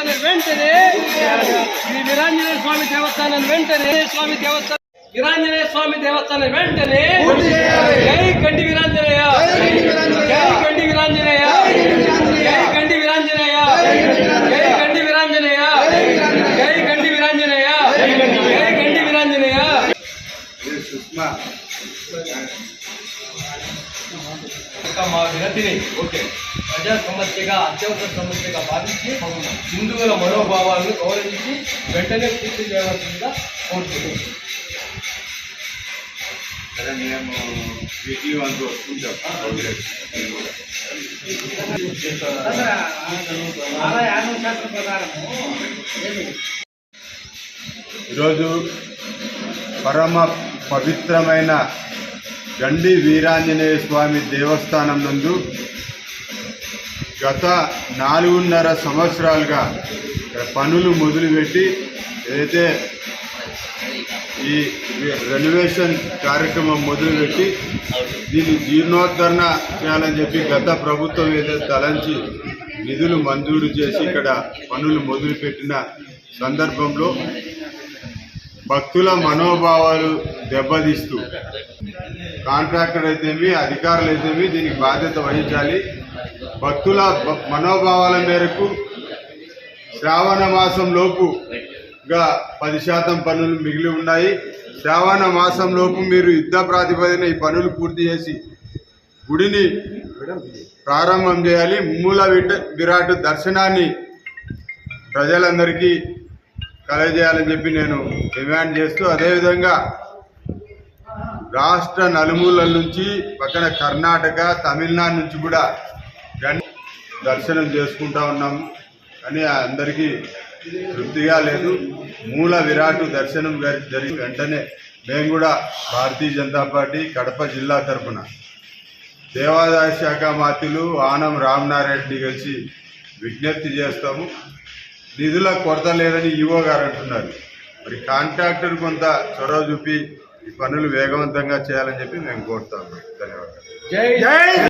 దేవస్థానం వెంటనే శ్రీ వీరాంజనేయ స్వామి దేవస్థానం వెంటనే స్వామి దేవస్థానం వీరాంజనేయ స్వామి దేవస్థానం వెంటనే జై గండి వీరాంజనేయ జై గండి వీరాంజనేయ జై గండి వీరాంజనేయ జై గండి వీరాంజనేయ జై గండి వీరాంజనేయ జై గండి వీరాంజనేయ సుష్మా యొక్క మా వినతిని ఓకే. ప్రజా సమస్యగా అత్యవసర సమస్యగా భావించి హిందువుల మనోభావాలను గౌరవించి వెంటనే పూర్తి చేయవలసిందిగా కోరుతున్నాం సరే మేము వీక్లీ వన్స్ వస్తుంటాం ప్రోగ్రెస్ ఈరోజు పరమ పవిత్రమైన గండి వీరాంజనేయ స్వామి దేవస్థానం నందు గత నాలుగున్నర సంవత్సరాలుగా పనులు మొదలుపెట్టి ఏదైతే ఈ రెనోవేషన్ కార్యక్రమం మొదలుపెట్టి దీన్ని జీర్ణోద్ధరణ చేయాలని చెప్పి గత ప్రభుత్వం ఏదైతే తలంచి నిధులు మంజూరు చేసి ఇక్కడ పనులు మొదలుపెట్టిన సందర్భంలో భక్తుల మనోభావాలు దెబ్బతీస్తూ కాంట్రాక్టర్ అయితేమి అధికారులు అయితేమి దీనికి బాధ్యత వహించాలి. భక్తుల మనోభావాల మేరకు శ్రావణ మాసం లోపుగా పది శాతం పనులు మిగిలి ఉన్నాయి. శ్రావణ మాసం లోపు మీరు యుద్ధ ప్రాతిపదికన ఈ పనులు పూర్తి చేసి గుడిని ప్రారంభం చేయాలి. మూల విట- విరాట్ దర్శనాన్ని ప్రజలందరికీ కలగజేయాలని చెప్పి నేను డిమాండ్ చేస్తూ అదేవిధంగా రాష్ట్ర నలుమూలల నుంచి పక్కన కర్ణాటక తమిళనాడు నుంచి కూడా గన్ దర్శనం చేసుకుంటా ఉన్నాము కానీ అందరికీ తృప్తిగా లేదు. మూల విరాట్ దర్శనం జరిగి వెంటనే మేము కూడా భారతీయ జనతా పార్టీ కడప జిల్లా తరఫున దేవాదాయ శాఖ మాతులు ఆనం రామనారాయణని కలిసి విజ్ఞప్తి చేస్తాము. నిధుల కొరత లేదని ఈవో గారు అంటున్నారు. మరి కాంట్రాక్టర్ కొంత చొరవ చూపి ఈ పనులు వేగవంతంగా చేయాలని చెప్పి మేము కోరుతాము. ధన్యవాదాలు. జై